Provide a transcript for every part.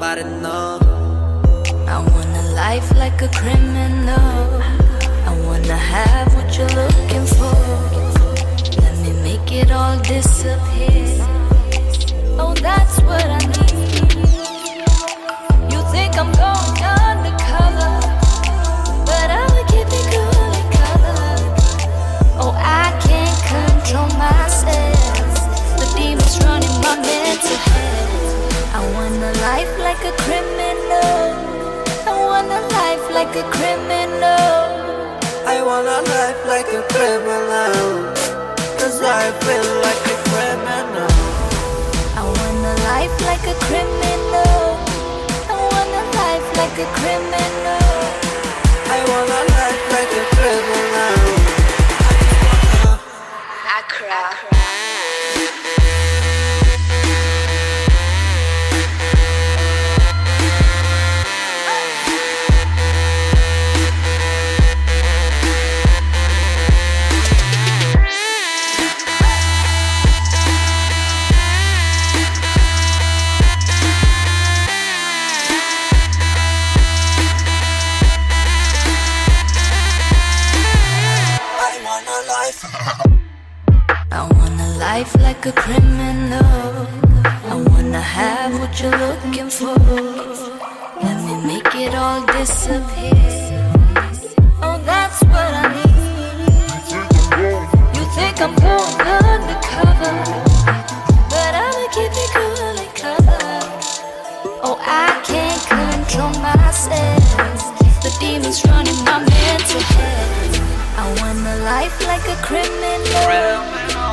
Body know. I want a life like a criminal. I wanna have what you're looking for. Let me make it all disappear. Oh, that's what I need. You think I'm going undercover, but I'ma keep it cool and color. Oh, I can't control myself. Life like a criminal. I want a life like a criminal. I want a life like a criminal. Cause I feel like a criminal. I want a life like a criminal. I want a life like a criminal. I want a life like a criminal. I cry. I like a criminal. I wanna have what you're looking for. Let me make it all disappear. Oh, that's what I need. You think I'm going undercover, but I'ma keep it cool and color. Oh, I can't control myself. The demons running my mental health. I want a life like a criminal.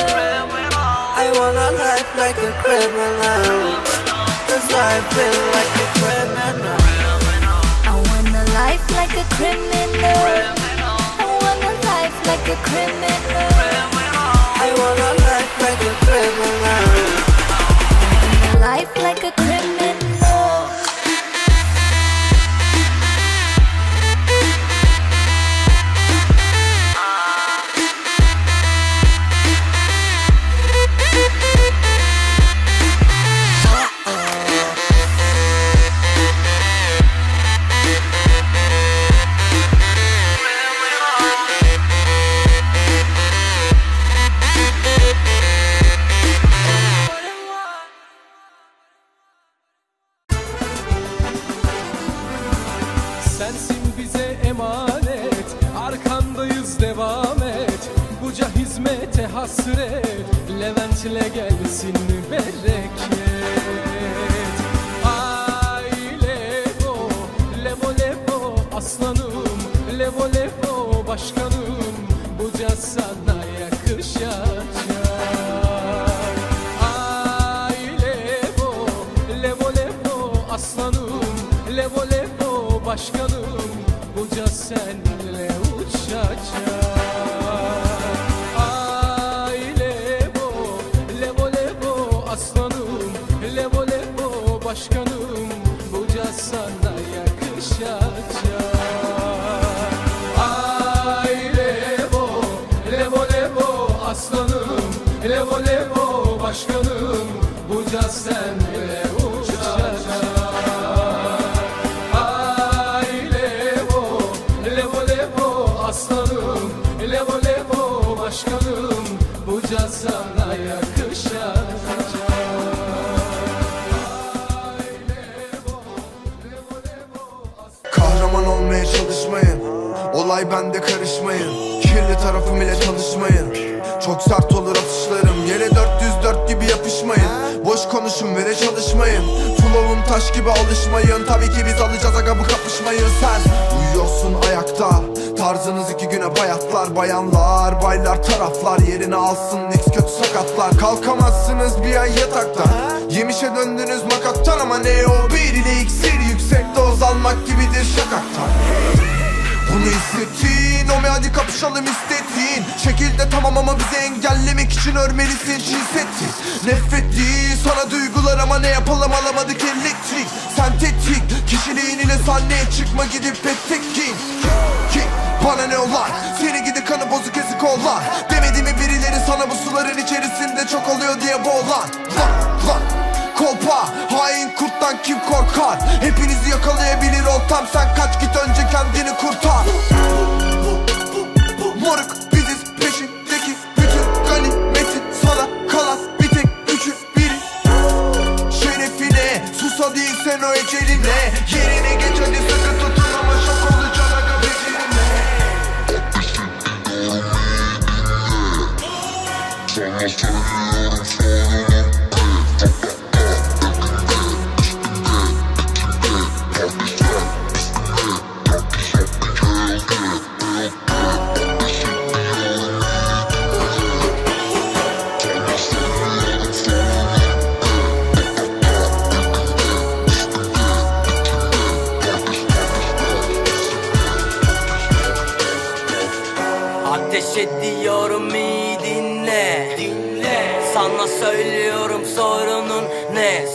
I want a life like a criminal. Cause I feel like a criminal. I want a life like a criminal. I want a life like a criminal. I want a life like a criminal. A life like a criminal. Senle uçacak. Aile bu Levo levo aslanım Levo levo başkanım levo başkanım, buca sana yakışacak. Kahraman olmaya çalışmayın Olay bende karışmayın. Kirli tarafım ile çalışmayın. Çok sert olur atışlarım Yere 404 gibi yapışmayın. Boş konuşun ve de çalışmayın. Flow'um taş gibi alışmayın. Tabii ki biz alacağız aga bu kapışmayı. Sen uyuyorsun ayakta Tarzınız iki güne bayatlar Bayanlar, baylar, taraflar Yerini alsın X kötü sakatlar. Kalkamazsınız bir ay yatakta Yemişe döndünüz makattan Ama ne o? Bir ile iksir Yüksek doz almak gibidir şakaktan bunu hissettin Omi hadi kapışalım istediğin Şekilde tamam ama bizi engellemek için örmelisin cinsetti Nefretti sana duygular ama ne yapalım alamadık elektrik. Sentetik kişiliğin ile sahneye çıkma gidip pek tek giyin Ki bana ne olar Seni gidi kanı bozuk ezik kollar Demedi mi birileri Sana bu suların içerisinde çok oluyor diye boğulan. Lan lan Kolpa. Hain kurttan kim korkar? Hepinizi yakalayabilir oltam Sen kaç git önce kendini kurtar. Moruk biziz peşindeki bütün ganimetin Sana kalan bir tek üçün biri. Şerefine susa değilsen o eceline Yerine geç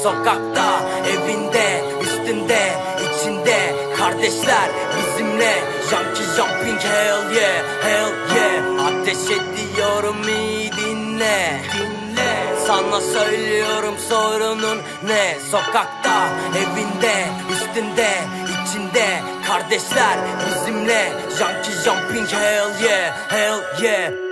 Sokakta, evinde, üstünde, içinde Kardeşler bizimle. Yankee jumping hell yeah, hell yeah. Ateş ediyorum iyi dinle. Dinle. Sana söylüyorum sorunun ne? Sokakta, evinde, üstünde, içinde Kardeşler bizimle. Yankee jumping hell yeah, hell yeah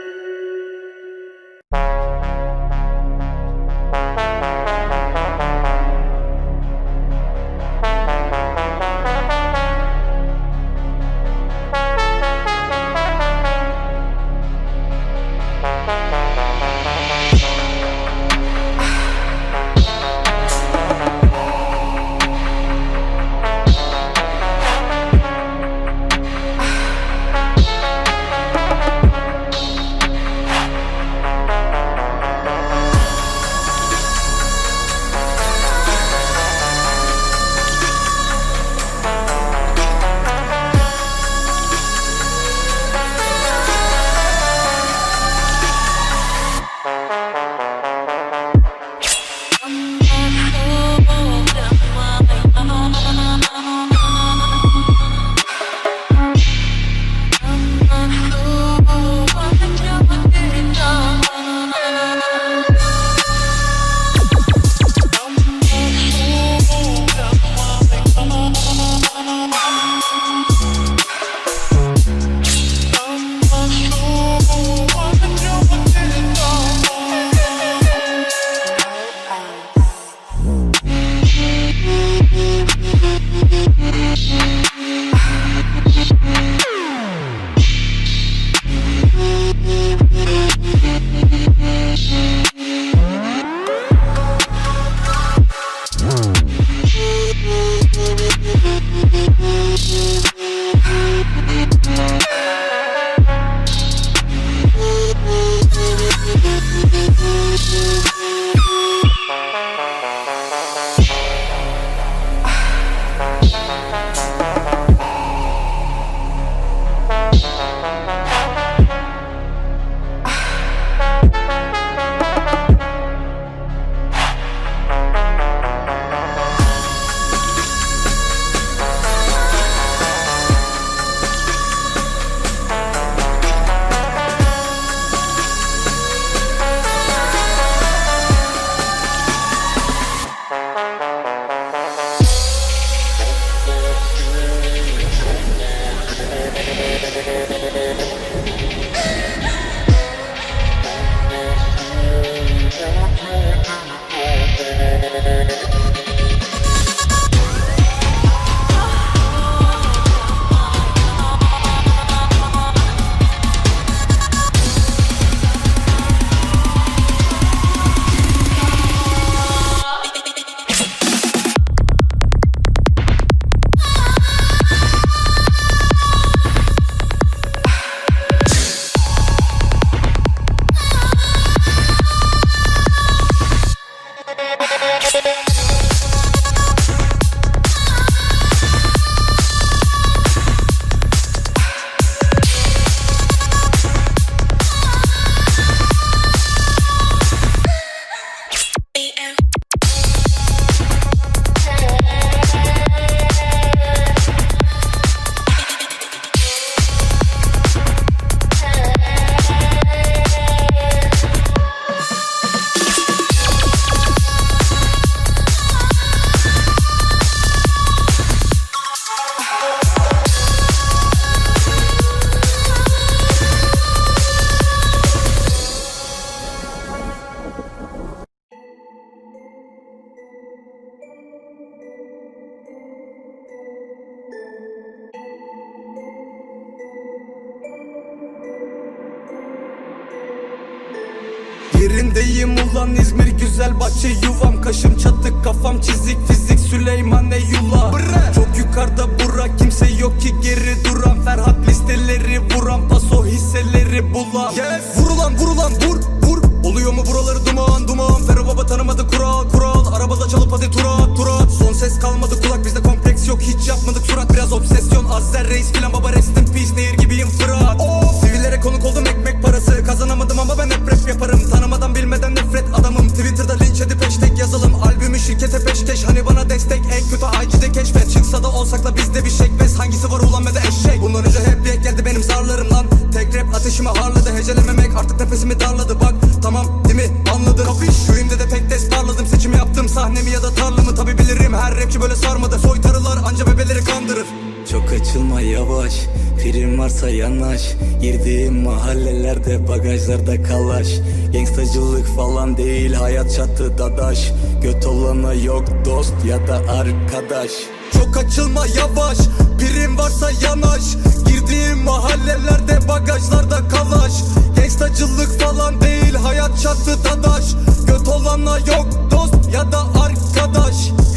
yanaş Girdiğim mahallelerde bagajlarda kalaş. Gangstacılık falan değil hayat çatı dadaş. Göt olana yok dost ya da arkadaş. Çok açılma yavaş Birim varsa yanaş. Girdiğim mahallelerde bagajlarda kalaş. Gangstacılık falan değil hayat çatı dadaş. Göt olana yok dost ya da arkadaş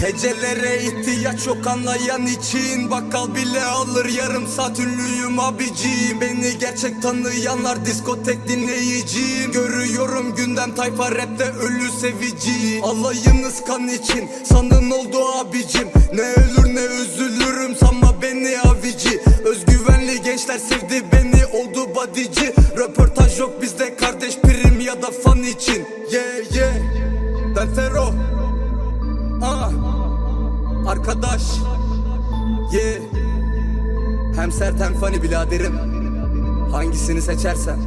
Hecelere ihtiyaç yok anlayan için Bakkal bile alır. Yarım saat ünlüyüm abicim Beni gerçek tanıyanlar diskotek dinleyiciyim. Görüyorum gündem tayfa rapte ölü sevici Alayınız kan için sanın oldu abicim. Ne ölür ne üzülürüm sanma beni avici. Özgüvenli gençler sevdi beni oldu badici. Röportaj yok bizde kardeş prim ya da fan için. Yeah yeah. Ben Fero. Ah Arkadaş Yeah Hem sert hem funny biraderim. Hangisini seçersen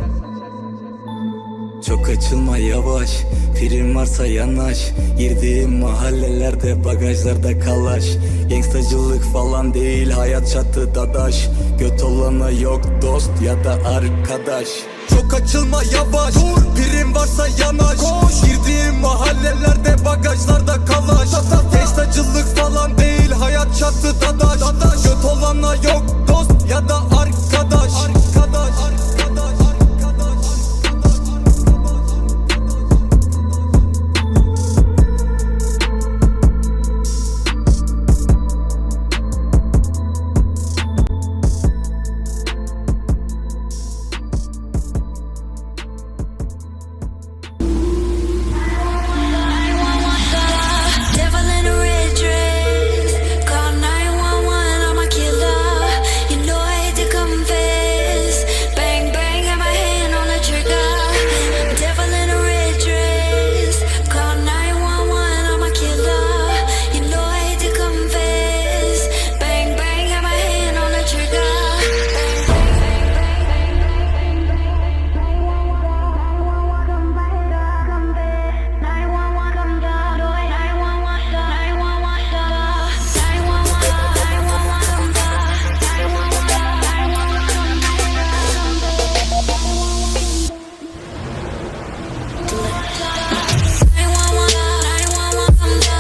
Çok açılma yavaş. Prim varsa yanaş. Girdiğim mahallelerde bagajlarda kalaş. Gangstacılık falan değil hayat çatı dadaş. Göt olana yok dost ya da arkadaş. Çok açılma yavaş. Prim varsa